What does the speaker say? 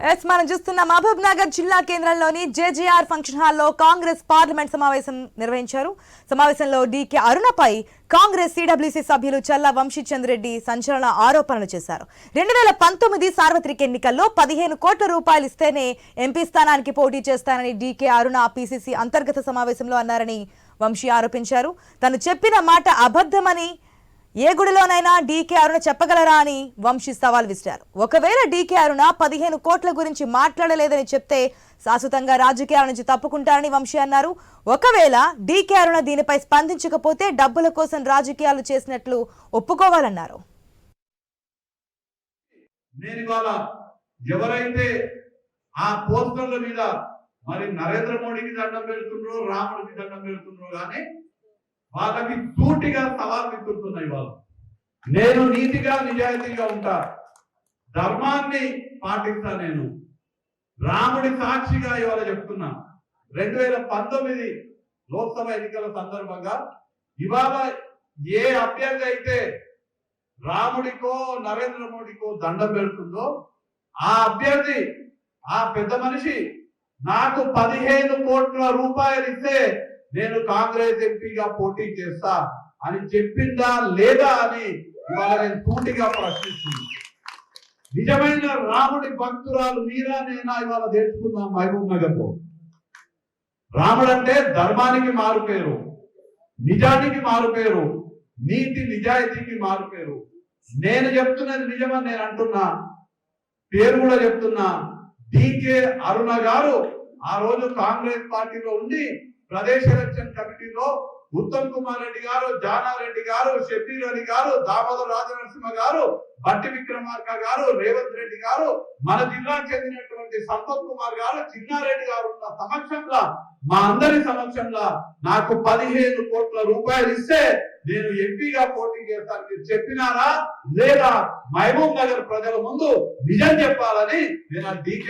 Yes మనం చూస్తున్న మహబూబ్ నగర్ జిల్లా కేంద్రంలోని జేజేఆర్ ఫంక్షన్ హాల్లో కాంగ్రెస్ పార్లమెంట్ సమావేశం నిర్వహించారు. సమావేశంలో డీకే అరుణపై కాంగ్రెస్ సిడబ్ల్యూసీ సభ్యులు చల్ల వంశీచంద్రెడ్డి సంచలన ఆరోపణలు చేశారు. రెండు వేల పంతొమ్మిది సార్వత్రిక ఎన్నికల్లో పదిహేను కోట్ల రూపాయలు ఇస్తేనే ఎంపీ స్థానానికి పోటీ చేస్తానని డీకే అరుణ పీసీసీ అంతర్గత సమావేశంలో అన్నారని వంశీ ఆరోపించారు. తను చెప్పిన మాట అబద్ధమని ఏ గుడిలోనైనా డీకే అరుణ చెప్పగలరా అని వంశీ సవాల్ విసిరారు. ఒకవేళ డీకే అరుణ పదిహేను కోట్ల గురించి మాట్లాడలేదని చెప్తే శాశ్వతంగా రాజకీయాల నుంచి తప్పుకుంటారని వంశీ అన్నారు. ఒకవేళ డీకే అరుణ దీనిపై స్పందించకపోతే డబ్బుల కోసం రాజకీయాలు చేసినట్లు ఒప్పుకోవాలన్నారు. నేను ఇవాళ ఎవరైతే ఆ పోస్టర్ల మీద మరి నరేంద్ర మోడీకి దండం పెడుతుండ్రో రాముడికి దండం పెడుతుండ్రో కానీ వాళ్ళకి సూటిగా సవాల్ విసురుతున్నాయి వాళ్ళు నేను నీతిగా నిజాయితీగా ఉంటా. ధర్మాన్ని పాటిస్తా నేను. రాముడి సాక్షిగా ఇవాళ చెప్తున్నా. రెండు వేల పంతొమ్మిది లోక్సభ ఎన్నికల సందర్భంగా ఇవాళ ఏ అభ్యర్థి అయితే రాముడికో నరేంద్ర మోడీకో దండం పెడుతుందో ఆ అభ్యర్థి ఆ పెద్ద మనిషి నాకు పదిహేను కోట్ల రూపాయలు ఇస్తే నేను కాంగ్రెస్ ఎంపీగా పోటీ చేస్తా అని చెప్పిందా లేదా అని ఇవాళ నేను పూర్తిగా ప్రశ్నిస్తుంది నిజమైన రాముడి భక్తురాలు మీరా నేనా ఇవాళ తెలుసుకుందాం మహబూబ్ నగర్లో. రాముడు అంటే ధర్మానికి మారుపేరు నిజానికి మారుపేరు నీతి నిజాయితీకి మారుపేరు. నేను చెప్తున్నది నిజమని నేను అంటున్నా పేరు కూడా చెప్తున్నా. డికే అరుణ గారు ఆ రోజు కాంగ్రెస్ పార్టీలో ఉండి ప్రదేశ రక్షణ కమిటీలో ఉత్తమ్ కుమార్ రెడ్డి గారు జానారెడ్డి గారు షబీర్ అలీ గారు దామోదర్ రాజనరసింహ గారు బట్టి విక్రమార్క గారు రేవంత్ రెడ్డి గారు మన జిల్లాకు చెందినటువంటి సంపత్ కుమార్ గారు చిన్నారెడ్డి గారు ఉన్న సమక్షంలో మా అందరి సమక్షంలో నాకు పదిహేను కోట్ల రూపాయలు ఇస్తే నేను ఎంపీగా పోటీ చేస్తాను. మీరు చెప్పినారా? లేదా మహబూబ్ నగర్ ప్రజల ముందు నిజం చెప్పాలని నేను ఆ డీకే